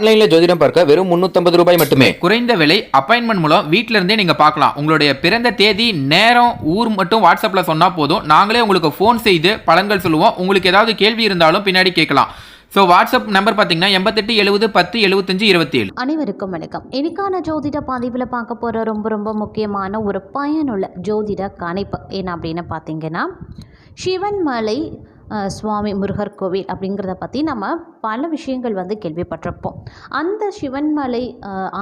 ஆன்லைனில் ஜோதிடம் பார்க்க வெறும் முந்நூற்றம்பது ரூபாய் மட்டுமே. குறைந்த விலை அப்பாயின்மெண்ட் மூலம் வீட்டில இருந்தே நீங்க பார்க்கலாம். உங்களுடைய பிறந்த தேதி நேரம் ஊர் மட்டும் வாட்ஸ்அப்ல சொன்னா போதும். நாங்களே உங்களுக்கு ஃபோன் செய்து பலன்கள் சொல்லுவோம். உங்களுக்கு ஏதாவது கேள்வி இருந்தாலும் பின்னாடி கேட்கலாம். ஸோ வாட்ஸ்அப் நம்பர் பார்த்தீங்கன்னா எண்பத்தெட்டு எழுபது பத்து எழுபத்தஞ்சு இருபத்தி ஏழு அனைவருக்கும் வணக்கம். இன்னைக்கான ஜோதிட பதிவில் பார்க்க போகிற ரொம்ப ரொம்ப முக்கியமான ஒரு பயனுள்ள ஜோதிட கணிப்பு என்ன அப்படின்னு பார்த்தீங்கன்னா சிவன்மலை சுவாமி முருகர் கோவில் அப்படிங்கிறத பற்றி நம்ம பல விஷயங்கள் வந்து கேள்விப்பட்டிருப்போம். அந்த சிவன்மலை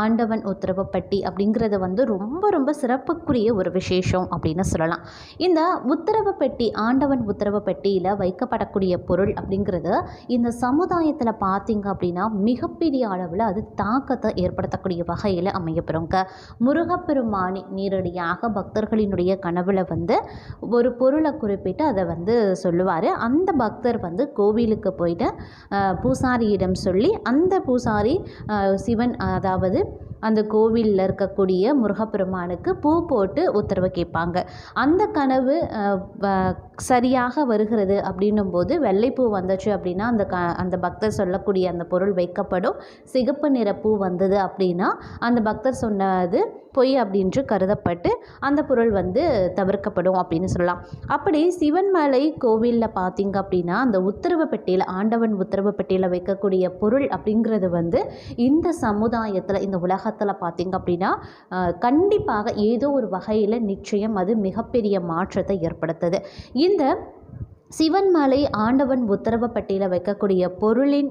ஆண்டவன் உத்தரவுப்பட்டி அப்படிங்கிறது வந்து ரொம்ப ரொம்ப சிறப்புக்குரிய ஒரு விசேஷம் அப்படின்னு சொல்லலாம். இந்த உத்தரவுப்பட்டி ஆண்டவன் உத்தரவப்பட்டியில் வைக்கப்படக்கூடிய பொருள் அப்படிங்கிறது இந்த சமுதாயத்தில் பார்த்தீங்க அப்படின்னா மிகப்பெரிய அளவில் அது தாக்கத்தை ஏற்படுத்தக்கூடிய வகையில் அமையப்பெறுங்க. முருகப்பெருமானி நேரடியாக பக்தர்களினுடைய கனவில் வந்து ஒரு பொருளை குறிப்பிட்டு அதை வந்து சொல்லுவார். அந்த பக்தர் வந்து கோவிலுக்கு போயிட்டு பூசாரியிடம் சொல்லி அந்த பூசாரி சிவன் அதாவது அந்த கோவிலில் இருக்கக்கூடிய முருகப்பெருமானுக்கு பூ போட்டு உத்தரவு கேட்பாங்க. அந்த கனவு வ- சரியாக வருகிறது அப்படின்னும் போது வெள்ளைப்பூ வந்துச்சு அப்படின்னா அந்த க அந்த பக்தர் சொல்லக்கூடிய அந்த பொருள் வைக்கப்படும். சிகப்பு நிற பூ வந்தது அப்படின்னா அந்த பக்தர் சொன்னது பொய் அப்படின்று கருதப்பட்டு அந்த பொருள் வந்து தவிர்க்கப்படும் அப்படின்னு சொல்லலாம். அப்படி சிவன்மலை கோவிலில் பார்த்தீங்க அப்படின்னா அந்த உத்தரவு பெட்டியில் ஆண்டவன் உத்தரவு பெட்டியில் வைக்கக்கூடிய பொருள் அப்படிங்கிறது வந்து இந்த சமுதாயத்தில் இந்த உலகத்தில் பார்த்தீங்க அப்படின்னா கண்டிப்பாக ஏதோ ஒரு வகையில் நிச்சயம் அது மிகப்பெரிய மாற்றத்தை ஏற்படுத்துது. இந்த சிவன்மலை ஆண்டவன் உத்தரவு பட்டியலில் வைக்கக்கூடிய பொருளின்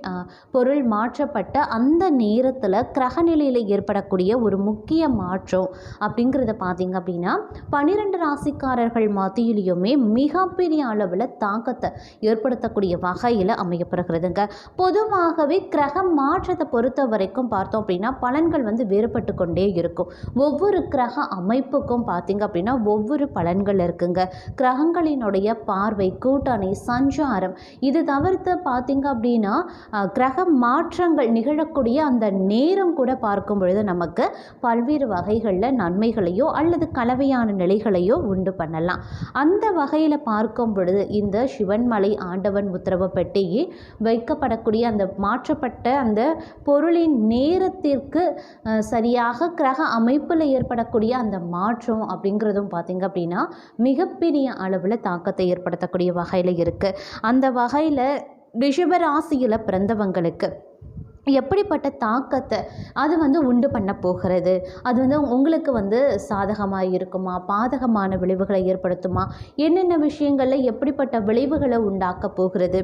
பொருள் மாற்றப்பட்ட அந்த நேரத்தில் கிரகநிலையில் ஏற்படக்கூடிய ஒரு முக்கிய மாற்றம் அப்படிங்கிறத பார்த்தீங்க அப்படின்னா பன்னிரெண்டு ராசிக்காரர்கள் மத்தியிலையுமே மிகப்பெரிய அளவில் தாக்கத்தை ஏற்படுத்தக்கூடிய வகையில் அமையப்படுகிறதுங்க பொதுவாகவே கிரக மாற்றத்தை பொறுத்த வரைக்கும் பார்த்தோம் அப்படின்னா பலன்கள் வந்து வேறுபட்டு கொண்டே இருக்கும். ஒவ்வொரு கிரக அமைப்புக்கும் பார்த்தீங்க அப்படின்னா ஒவ்வொரு பலன்கள் இருக்குங்க. கிரகங்களினுடைய பார்வை கூட்டணி சஞ்சாரம். இது தவிர்த்து பார்த்திங்க அப்படின்னா கிரக மாற்றங்கள் நிகழக்கூடிய அந்த நேரம் கூட பார்க்கும் பொழுது நமக்கு பல்வேறு வகைகளில் நன்மைகளையோ அல்லது கலவையான நிலைகளையோ உண்டு பண்ணலாம். அந்த வகையில் பார்க்கும் பொழுது இந்த சிவன்மலை ஆண்டவன் உத்தரவு பெட்டியை வைக்கப்படக்கூடிய அந்த மாற்றப்பட்ட அந்த பொருளின் நேரத்திற்கு சரியாக கிரக அமைப்பில் ஏற்படக்கூடிய அந்த மாற்றம் அப்படிங்கிறதும் பார்த்திங்க அப்படின்னா மிகப்பெரிய அளவில் தாக்கத்தை ஏற்படுத்தக்கூடிய வகை வகையில் இருக்குது அந்த வகையில் ரிஷபராசியில் பிறந்தவங்களுக்கு எப்படிப்பட்ட தாக்கத்தை அது வந்து உண்டு பண்ண போகிறது? அது வந்து உங்களுக்கு வந்து சாதகமாக இருக்குமா? பாதகமான விளைவுகளை ஏற்படுத்துமா? என்னென்ன விஷயங்களில் எப்படிப்பட்ட விளைவுகளை உண்டாக்க போகிறது?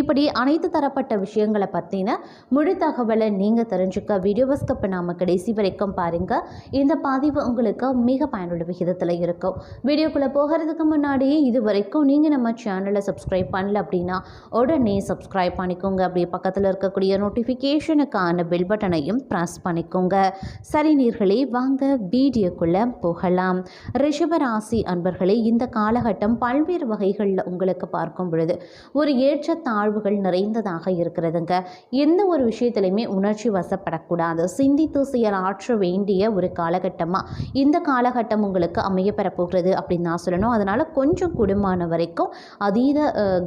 இப்படி அனைத்து தரப்பட்ட விஷயங்களை பற்றின முழு தகவலை நீங்கள் தெரிஞ்சுக்க வீடியோவை ஸ்கிப் நாம கடைசி வரைக்கும் பாருங்கள் இந்த பதிவு உங்களுக்கு மிக பயனுள்ள விகிதத்தில் இருக்கும். வீடியோக்குள்ளே போகிறதுக்கு முன்னாடியே இது வரைக்கும் நீங்கள் நம்ம சேனலை சப்ஸ்கிரைப் பண்ணல அப்படின்னா உடனே சப்ஸ்கிரைப் பண்ணிக்கோங்க. அப்படியே பக்கத்தில் இருக்கக்கூடிய நோட்டிஃபிகேஷனுக்கான பெல் பட்டனையும் ப்ரெஸ் பண்ணிக்கோங்க. சரி நீர்களே வாங்க வீடியோக்குள்ளே போகலாம். ரிஷபராசி அன்பர்களே இந்த காலகட்டம் பல்வேறு வகைகளில் உங்களுக்கு பார்க்கும் பொழுது ஒரு ஏற்றத்தான் தாழ்வுகள் நிறைந்ததாக இருக்கிறதுங்க. எந்த ஒரு விஷயத்திலையுமே உணர்ச்சி வசப்படக்கூடாது. சிந்தித்து செயலாற்ற வேண்டிய ஒரு காலகட்டமாக இந்த காலகட்டம் உங்களுக்கு அமையப்பெற போகிறது அப்படின்னு நான் சொல்லணும். அதனால் கொஞ்சம் குடும்பமான வரைக்கும் அதீத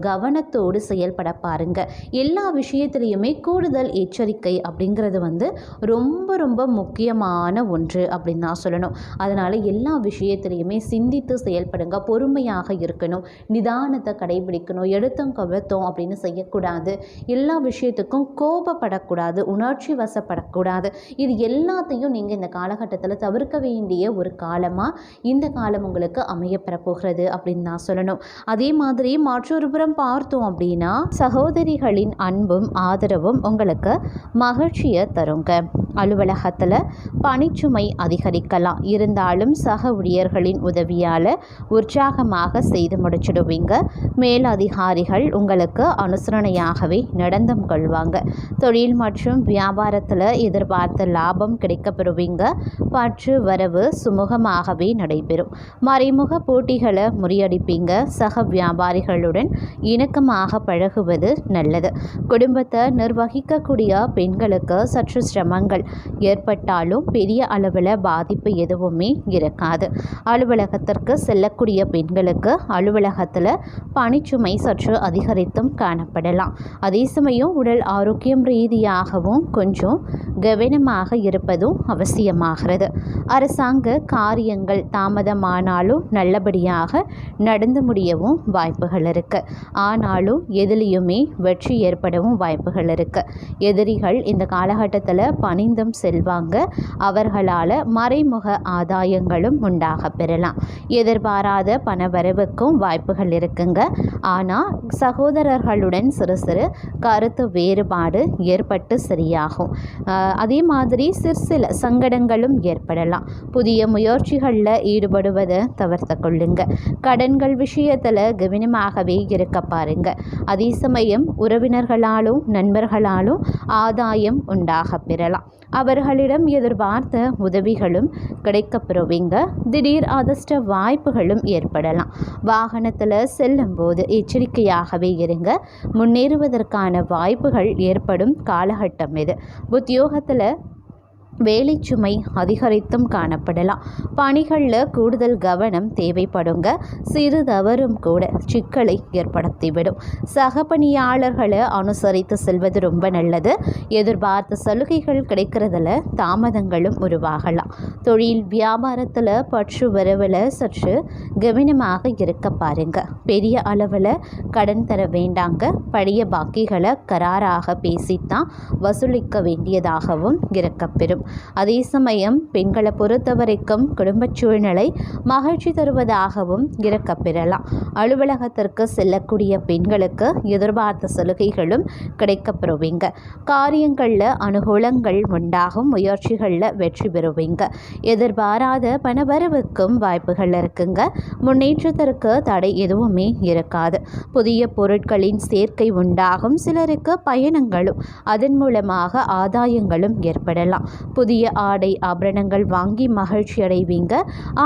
கவனத்தோடு செயல்பட பாருங்க. எல்லா விஷயத்திலையுமே கூடுதல் எச்சரிக்கை அப்படிங்கிறது வந்து ரொம்ப ரொம்ப முக்கியமான ஒன்று அப்படின்னு நான் சொல்லணும். அதனால் எல்லா விஷயத்திலையுமே சிந்தித்து செயல்படுங்க. பொறுமையாக இருக்கணும். நிதானத்தை கடைபிடிக்கணும். எடுத்தோம் கவர்த்தோம் அப்படின்னு செய்யக்கூடாது. எல்லா விஷயத்துக்கும் கோபப்படக்கூடாது உணர்ச்சி வசப்படக்கூடாது. இது எல்லாத்தையும் நீங்கள் இந்த காலகட்டத்தில் தவிர்க்க வேண்டிய ஒரு காலமாக இந்த காலம் உங்களுக்கு அமையப்பெற போகிறது அப்படின்னு நான் சொல்லணும். அதே மாதிரி மற்றொரு புறம் பார்த்தோம் அப்படின்னா சகோதரிகளின் அன்பும் ஆதரவும் உங்களுக்கு மகிழ்ச்சியை தருங்க. அலுவலகத்தில் பணிச்சுமை அதிகரிக்கலாம். இருந்தாலும் சக ஊழியர்களின் உதவியால் உற்சாகமாக செய்து முடிச்சிடுவீங்க. மேலதிகாரிகள் உங்களுக்கு அனுசரணையாகவே நடந்தும் கொள்வாங்க. தொழில் மற்றும் வியாபாரத்தில் எதிர்பார்த்த லாபம் கிடைக்கப்பெறுவீங்க. பற்று வரவு சுமூகமாகவே நடைபெறும். மறைமுக போட்டிகளை முறியடிப்பீங்க. சக வியாபாரிகளுடன் இணக்கமாக பழகுவது நல்லது. குடும்பத்தை நிர்வகிக்கக்கூடிய பெண்களுக்கு சற்று சிரமங்கள். ஏற்பட்டாலும் பெரிய அளவில் பாதிப்பு எதுவுமே இருக்காது. அலுவலகத்திற்கு செல்லக்கூடிய பெண்களுக்கு அலுவலகத்தில் பணிச்சுமை சற்று அதிகரித்தும் காணப்படலாம். அதே சமயம் உடல் ஆரோக்கியம் ரீதியாகவும் கொஞ்சம் கவனமாக இருப்பதும் அவசியமாகிறது. அரசாங்க காரியங்கள் தாமதமானாலும் நல்லபடியாக நடந்து முடியவும் வாய்ப்புகள் இருக்கு. ஆனாலும் எதிலையுமே வெற்றி ஏற்படவும் வாய்ப்புகள் இருக்கு. எதிரிகள் இந்த காலகட்டத்தில் பணிந்தும் செல்வாங்க. அவர்களால் மறைமுக ஆதாயங்களும் உண்டாக பெறலாம். எதிர்பாராத பணவரவுக்கும் வாய்ப்புகள் இருக்குங்க. ஆனால் சகோதரர்களுடன் சிறு சிறு கருத்து வேறுபாடு ஏற்பட்டு சரியாகும். அதே மாதிரி சிறு சில சங்கடங்களும் ஏற்படலாம். புதிய முயற்சிகளில் ஈடுபடுவதை தவிர்த்து கொள்ளுங்க. கடன்கள் விஷயத்தில் கவனமாகவே இருக்க பாருங்க. அதே சமயம் உறவினர்களாலும் நண்பர்களாலும் ஆதாயம் உண்டாக பெறலாம். அவர்களிடம் எதிர்பார்த்த உதவிகளும் கிடைக்கப்பெறுவீங்க. திடீர் அதிர்ஷ்ட வாய்ப்புகளும் ஏற்படலாம். வாகனத்தில் செல்லும்போது எச்சரிக்கையாகவே இருங்க. முன்னேறுவதற்கான வாய்ப்புகள் ஏற்படும் காலகட்டம் இது. உத்தியோகத்தில் வேலைச்சுமை அதிகரித்தும் காணப்படலாம். பணிகளில் கூடுதல் கவனம் தேவைப்படுங்க. சிறு தவறும் கூட சிக்கலை ஏற்படுத்திவிடும். சக பணியாளர்களை அனுசரித்து செல்வது ரொம்ப நல்லது. எதிர்பார்த்த சலுகைகள் கிடைக்கிறதுல தாமதங்களும் உருவாகலாம். தொழில் வியாபாரத்தில் பற்று வரவில் சற்று கவனமாக இருக்க பாருங்க. பெரிய அளவில் கடன் தர வேண்டாங்க. பழைய பாக்கிகளை கராராக பேசித்தான் வசூலிக்க வேண்டியதாகவும் இருக்கப்பெறும். அதே சமயம் பெண்களை பொறுத்த வரைக்கும் குடும்பச் சூழ்நிலை மகிழ்ச்சி தருவதாகவும் இருக்கப்பெறலாம் அலுவலகத்திற்கு செல்லக்கூடிய பெண்களுக்கு எதிர்பார்த்த சலுகைகளும் கிடைக்கப்பெறுவீங்க காரியங்களில் அனுகூலங்கள் உண்டாகும் முயற்சிகளில் வெற்றி பெறுவீங்க. எதிர்பாராத பணவரவுக்கும் வாய்ப்புகள் இருக்குங்க. முன்னேற்றத்திற்கு தடை எதுவுமே இருக்காது. புதிய பொருட்களின் சேர்க்கை உண்டாகும். சிலருக்கு பயணங்களும் அதன் மூலமாக ஆதாயங்களும் ஏற்படலாம். புதிய ஆடை ஆபரணங்கள் வாங்கி மகிழ்ச்சி அடைவீங்க.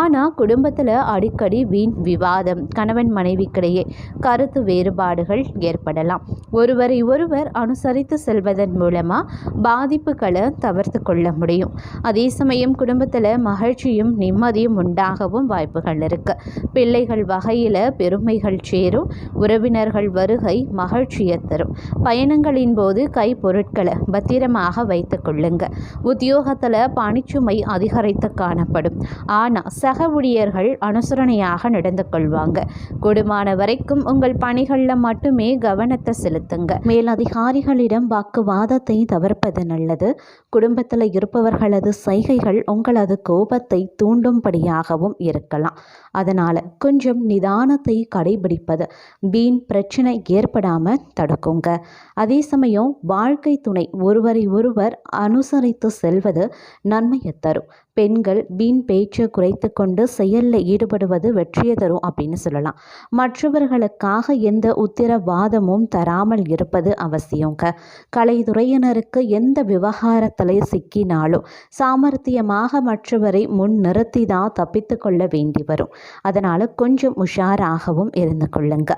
ஆனால் குடும்பத்தில் அடிக்கடி வீண் விவாதம் கணவன் மனைவிக்கிடையே கருத்து வேறுபாடுகள் ஏற்படலாம். ஒருவரை ஒருவர் அனுசரித்து செல்வதன் மூலமாக பாதிப்புகளை தவிர்த்து கொள்ள முடியும். அதே சமயம் குடும்பத்தில் மகிழ்ச்சியும் நிம்மதியும் உண்டாகவும் வாய்ப்புகள் இருக்கு. பிள்ளைகள் வகையில் பெருமைகள் சேரும் உறவினர்கள் வருகை மகிழ்ச்சியை தரும். பயணங்களின் போது கைப்பொருட்களை பத்திரமாக வைத்துக் கொள்ளுங்க. உத்தியோகத்தில் பணிச்சுமை அதிகரித்து காணப்படும். ஆனால் சக ஊழியர்கள் அனுசரணையாக நடந்து கொள்வாங்க. கூடுமான வரைக்கும் உங்கள் பணிகளில் மட்டுமே கவனத்தை செலுத்துங்க. மேலதிகாரிகளிடம் வாக்குவாதத்தை தவிர்ப்பது நல்லது. குடும்பத்தில் இருப்பவர்களது சைகைகள் உங்களது கோபத்தை தூண்டும்படியாகவும் இருக்கலாம். அதனால் கொஞ்சம் நிதானத்தை கடைபிடிப்பது வீண் பிரச்சனை ஏற்படாமல் தடுக்குங்க. அதே சமயம் வாழ்க்கை துணை ஒருவரை ஒருவர் அனுசரித்து செல்வது நன்மையை தரும். பெண்கள் வீண் பேச்சை குறைத்து கொண்டு செயலில் ஈடுபடுவது வெற்றியை தரும் அப்படின்னு சொல்லலாம். மற்றவர்களுக்காக எந்த உத்திரவாதமும் தராமல் இருப்பது அவசியங்க கலைத்துறையினருக்கு எந்த விவகாரத்தில் சிக்கினாலும் சாமர்த்தியமாக மற்றவரை முன் நிறுத்தி தான் தப்பித்து கொள்ள வேண்டி வரும். அதனால் கொஞ்சம் உஷாராகவும் இருந்து கொள்ளுங்க.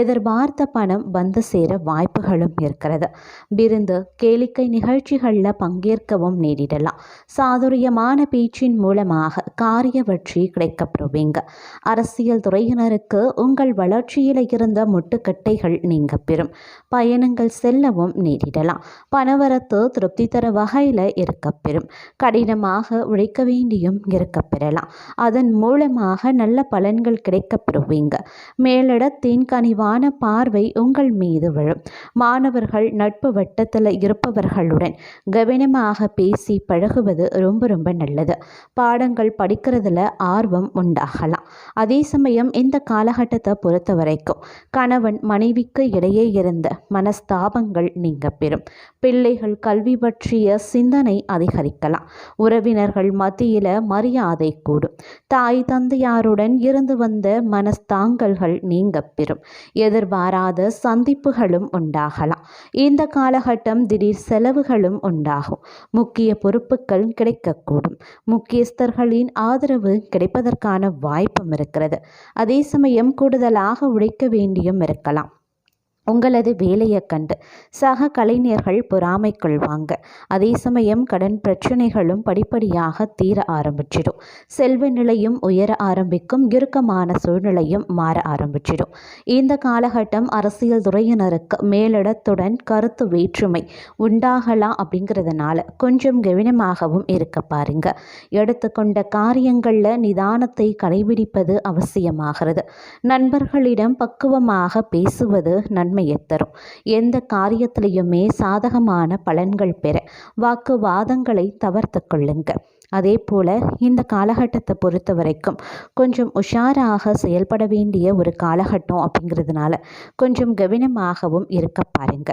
எதிர்பார்த்த பணம் வந்து சேர வாய்ப்புகளும் இருக்கிறது. விருந்து கேளிக்கை நிகழ்ச்சிகளில் பங்கேற்கவும் நேரிடலாம். சாதுரியமான பேச்சின் மூலமாக காரிய வெற்றி கிடைக்கப்பெறுவீங்க அரசியல் துறையினருக்கு உங்கள் வளர்ச்சியில் இருந்த முட்டுக்கட்டைகள் நீங்க பெறும். பயணங்கள் செல்லவும் நேரிடலாம். பணவரத்து திருப்தி தர வகையில் இருக்கப்பெறும் கடினமாக உழைக்க வேண்டியும் இருக்கப்பெறலாம் அதன் மூலமாக நல்ல பலன்கள் கிடைக்கப்பெறுவீங்க. மேலிடத்தின் கனிவான பார்வை உங்கள் மீது விழும். மாணவர்கள் நட்பு வட்டத்தில் இருப்பவர்களுடன் கவனமாக பேசி பழகுவது ரொம்ப ரொம்ப நல்லது. பாடங்கள் படிக்கிறதுல ஆர்வம் உண்டாகலாம். அதே சமயம் இந்த காலகட்டத்தை பொறுத்த வரைக்கும் கணவன் மனைவிக்கு இடையே இருந்த மனஸ்தாபங்கள் நீங்க பெறும் பிள்ளைகள் கல்வி பற்றிய சிந்தனை அதிகரிக்கலாம். உறவினர்கள் மத்தியில் மரியாதை கூடும். தாய் தந்தையாருடன் இருந்து வந்த மனஸ்தாங்கல்கள் நீங்க பெறும் எதிர்பாராத சந்திப்புகளும் உண்டாகலாம். இந்த காலகட்டம் திடீர் செலவுகளும் உண்டாகும். முக்கிய பொறுப்புகள் கிடைக்கக்கூடும். முக்கியஸ்தர்களின் ஆதரவு கிடைப்பதற்கான வாய்ப்பும் இருக்கிறது. அதே சமயம் கூடுதலாக உழைக்க வேண்டியும் இருக்கலாம். உங்களது வேலையை கண்டு சக கலைஞர்கள் பொறாமை கொள்வாங்க அதே சமயம் கடன் பிரச்சனைகளும் படிப்படியாக தீர ஆரம்பிச்சிடும். செல்வ நிலையும் உயர ஆரம்பிக்கும் இறுக்கமான சூழ்நிலையும் மாற ஆரம்பிச்சிடும். இந்த காலகட்டம் அரசியல் துறையினருக்கு மேலிடத்துடன் கருத்து வேற்றுமை உண்டாகலாம் அப்படிங்கிறதுனால கொஞ்சம் கவனமாகவும் இருக்க பாருங்க. எடுத்துக்கொண்ட காரியங்களில் நிதானத்தை கடைபிடிப்பது அவசியமாகிறது. நண்பர்களிடம் பக்குவமாக பேசுவது நன்மையை தரும். எந்த காரியத்திலையுமே சாதகமான பலன்கள் பெற வாக்குவாதங்களை தவிர்த்து கொள்ளுங்கள். அதே போல் இந்த காலகட்டத்தை பொறுத்த வரைக்கும் கொஞ்சம் உஷாராக செயல்பட வேண்டிய ஒரு காலகட்டம் அப்படிங்கிறதுனால கொஞ்சம் கவனமாகவும் இருக்க பாருங்க